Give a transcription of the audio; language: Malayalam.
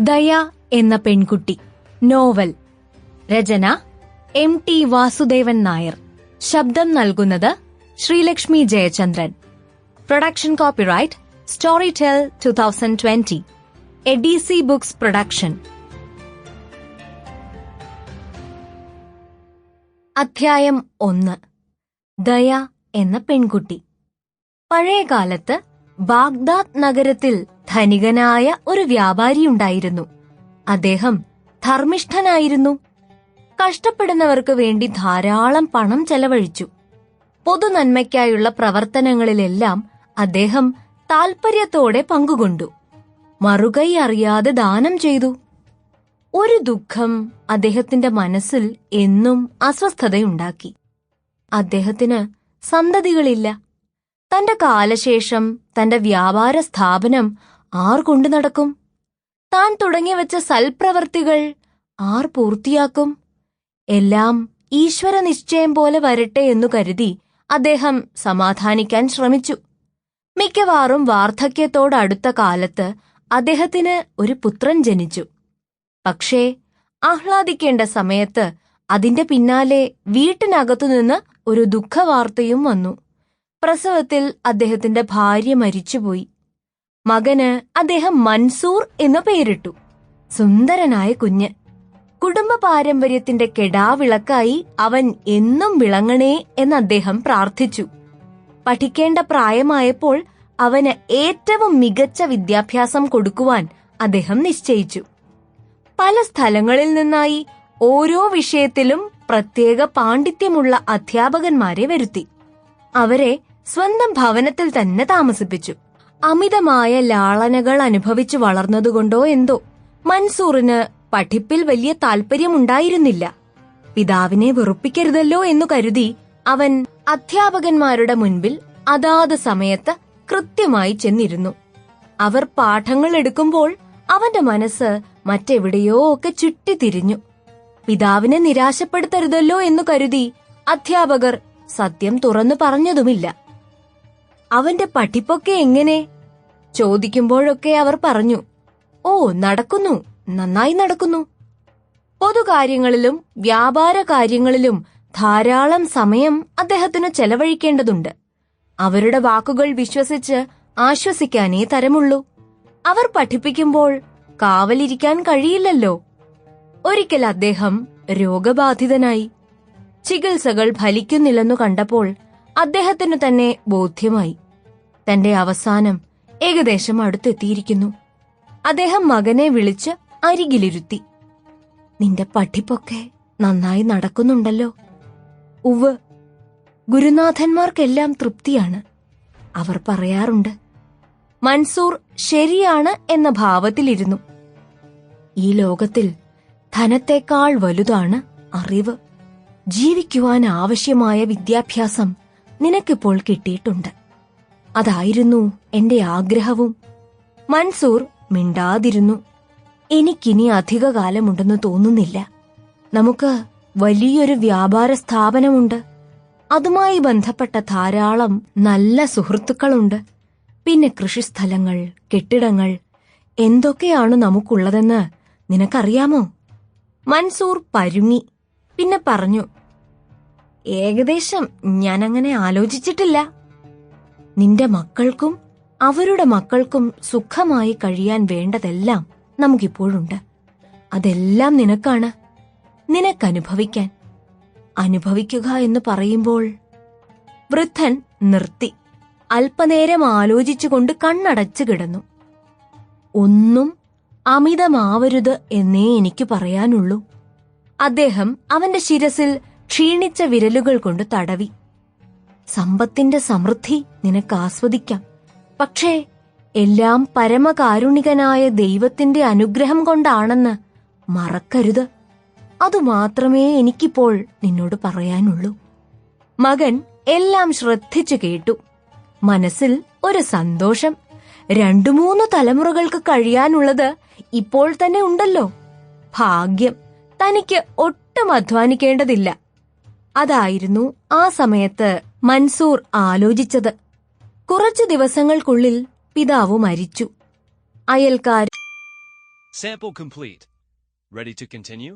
ദയ എന്ന പെൺകുട്ടി. നോവൽ. രചന എം ടി വാസുദേവൻ നായർ. ശബ്ദം നൽകുന്നത് Sreelakshmi Jayachandran. Production copyright Storytel two thousand twenty A D C books production. അധ്യായം ഒന്ന്. ദയ എന്ന പെൺകുട്ടി. പഴയ പഴയകാലത്ത് ബാഗ്ദാദ് നഗരത്തിൽ ധനികനായ ഒരു വ്യാപാരിയുണ്ടായിരുന്നു അദ്ദേഹം ധർമ്മിഷ്ഠനായിരുന്നു. കഷ്ടപ്പെടുന്നവർക്ക് വേണ്ടി ധാരാളം പണം ചെലവഴിച്ചു. പൊതുനന്മയ്ക്കായുള്ള പ്രവർത്തനങ്ങളിലെല്ലാം അദ്ദേഹം താൽപര്യത്തോടെ പങ്കുകൊണ്ടു. മറുകൈ അറിയാതെ ദാനം ചെയ്തു. ഒരു ദുഃഖം അദ്ദേഹത്തിന്റെ മനസ്സിൽ എന്നും അസ്വസ്ഥതയുണ്ടാക്കി. അദ്ദേഹത്തിന് സന്തതികളില്ല. തന്റെ കാലശേഷം തന്റെ വ്യാപാര സ്ഥാപനം ആർ കൊണ്ടു നടക്കും? താൻ തുടങ്ങിവെച്ച സൽപ്രവർത്തികൾ ആർ പൂർത്തിയാക്കും? എല്ലാം ഈശ്വര നിശ്ചയം പോലെ വരട്ടെ എന്നു കരുതി അദ്ദേഹം സമാധാനിക്കാൻ ശ്രമിച്ചു. മിക്കവാറും വാർദ്ധക്യത്തോടടുത്ത കാലത്ത് അദ്ദേഹത്തിന് ഒരു പുത്രൻ ജനിച്ചു. പക്ഷേ ആഹ്ലാദിക്കേണ്ട സമയത്ത് അതിന്റെ പിന്നാലെ വീട്ടിനകത്തുനിന്ന് ഒരു ദുഃഖവാർത്തയും വന്നു. പ്രസവത്തിൽ അദ്ദേഹത്തിന്റെ ഭാര്യ മരിച്ചുപോയി. മകന് അദ്ദേഹം മൻസൂർ എന്ന് പേരിട്ടു. സുന്ദരനായ കുഞ്ഞ് കുടുംബ പാരമ്പര്യത്തിന്റെ കെടാവിളക്കായി അവൻ എന്നും വിളങ്ങണേ എന്ന് അദ്ദേഹം പ്രാർത്ഥിച്ചു. പഠിക്കേണ്ട പ്രായമായപ്പോൾ അവന് ഏറ്റവും മികച്ച വിദ്യാഭ്യാസം കൊടുക്കുവാൻ അദ്ദേഹം നിശ്ചയിച്ചു. പല സ്ഥലങ്ങളിൽ നിന്നായി ഓരോ വിഷയത്തിലും പ്രത്യേക പാണ്ഡിത്യമുള്ള അധ്യാപകന്മാരെ വരുത്തി. അവരെ സ്വന്തം ഭവനത്തിൽ തന്നെ താമസിപ്പിച്ചു. അമിതമായ ലാളനകൾ അനുഭവിച്ചു വളർന്നതുകൊണ്ടോ എന്തോ മൻസൂറിന് പഠിപ്പിൽ വലിയ താല്പര്യമുണ്ടായിരുന്നില്ല പിതാവിനെ വെറുപ്പിക്കരുതല്ലോ എന്നു കരുതി അവൻ അധ്യാപകന്മാരുടെ മുൻപിൽ അതാത് സമയത്ത് കൃത്യമായി ചെന്നിരുന്നു. അവർ പാഠങ്ങൾ എടുക്കുമ്പോൾ അവന്റെ മനസ്സ് മറ്റെവിടെയോ ഒക്കെ ചുറ്റിത്തിരിഞ്ഞു. പിതാവിനെ നിരാശപ്പെടുത്തരുതല്ലോ എന്നു കരുതി അധ്യാപകർ സത്യം തുറന്നു പറഞ്ഞതുമില്ല. അവന്റെ പഠിപ്പൊക്കെ എങ്ങനെ? ചോദിക്കുമ്പോഴൊക്കെ അവർ പറഞ്ഞു ഓ നടക്കുന്നു നന്നായി നടക്കുന്നു. പൊതുകാര്യങ്ങളിലും വ്യാപാര കാര്യങ്ങളിലും ധാരാളം സമയം അദ്ദേഹത്തിന് ചെലവഴിക്കേണ്ടതുണ്ട്. അവരുടെ വാക്കുകൾ വിശ്വസിച്ച് ആശ്വസിക്കാനേ തരമുള്ളൂ. അവർ പഠിപ്പിക്കുമ്പോൾ കാവലിരിക്കാൻ കഴിയില്ലല്ലോ. ഒരിക്കൽ അദ്ദേഹം രോഗബാധിതനായി ചികിത്സകൾ ഫലിക്കുന്നില്ലെന്നു കണ്ടപ്പോൾ അദ്ദേഹത്തിനു തന്നെ ബോധ്യമായി. തന്റെ അവസാനം ഏകദേശം അടുത്തെത്തിയിരിക്കുന്നു. അദ്ദേഹം മകനെ വിളിച്ച് അരികിലിരുത്തി നിന്റെ പഠിപ്പൊക്കെ നന്നായി നടക്കുന്നുണ്ടല്ലോ. ഉവ് ഗുരുനാഥന്മാർക്കെല്ലാം തൃപ്തിയാണ്. അവർ പറയാറുണ്ട് മൻസൂർ ശരിയാണ് എന്ന ഭാവത്തിലിരുന്നു. ഈ ലോകത്തിൽ ധനത്തെക്കാൾ വലുതാണ് അറിവ്. ജീവിക്കുവാൻ ആവശ്യമായ വിദ്യാഭ്യാസം നിനക്കിപ്പോൾ കിട്ടിയിട്ടുണ്ട്. അതായിരുന്നു എന്റെ ആഗ്രഹവും. മൻസൂർ മിണ്ടാതിരുന്നു. എനിക്കിനി അധിക കാലമുണ്ടെന്ന് തോന്നുന്നില്ല. നമുക്ക് വലിയൊരു വ്യാപാര സ്ഥാപനമുണ്ട്. അതുമായി ബന്ധപ്പെട്ട ധാരാളം നല്ല സുഹൃത്തുക്കളുണ്ട്. പിന്നെ കൃഷിസ്ഥലങ്ങൾ കെട്ടിടങ്ങൾ എന്തൊക്കെയാണ് നമുക്കുള്ളതെന്ന് നിനക്കറിയാമോ? മൻസൂർ പരുങ്ങി. പിന്നെ പറഞ്ഞു ഏകദേശം ഞാനങ്ങനെ ആലോചിച്ചിട്ടില്ല. നിന്റെ മക്കൾക്കും അവരുടെ മക്കൾക്കും സുഖമായി കഴിയാൻ വേണ്ടതെല്ലാം നമുക്കിപ്പോഴുണ്ട്. അതെല്ലാം നിനക്കാണ്. നിനക്കനുഭവിക്കാൻ. അനുഭവിക്കുക എന്ന് പറയുമ്പോൾ വൃദ്ധൻ നിർത്തി. അല്പനേരം ആലോചിച്ചുകൊണ്ട് കണ്ണടച്ചു കിടന്നു. ഒന്നും അമിതമാവരുത് എന്നേ എനിക്ക് പറയാനുള്ളൂ. അദ്ദേഹം അവന്റെ ശിരസിൽ ക്ഷീണിച്ച വിരലുകൾ കൊണ്ട് തടവി. സമ്പത്തിന്റെ സമൃദ്ധി നിനക്ക് ആസ്വദിക്കാം. പക്ഷേ എല്ലാം പരമകാരുണികനായ ദൈവത്തിന്റെ അനുഗ്രഹം കൊണ്ടാണെന്ന് മറക്കരുത്. അതുമാത്രമേ എനിക്കിപ്പോൾ നിന്നോട് പറയാനുള്ളൂ. മകൻ എല്ലാം ശ്രദ്ധിച്ചു കേട്ടു. മനസ്സിൽ ഒരു സന്തോഷം. രണ്ടു മൂന്ന് തലമുറകൾക്ക് കഴിയാനുള്ളത് ഇപ്പോൾ തന്നെ ഉണ്ടല്ലോ. ഭാഗ്യം തനിക്ക് ഒട്ടും അധ്വാനിക്കേണ്ടതില്ല. അതായിരുന്നു ആ സമയത്ത് മൻസൂർ ആലോചിച്ചത് കുറച്ചു ദിവസങ്ങൾക്കുള്ളിൽ പിതാവ് മരിച്ചു അയൽക്കാർ Sample complete. Ready to continue?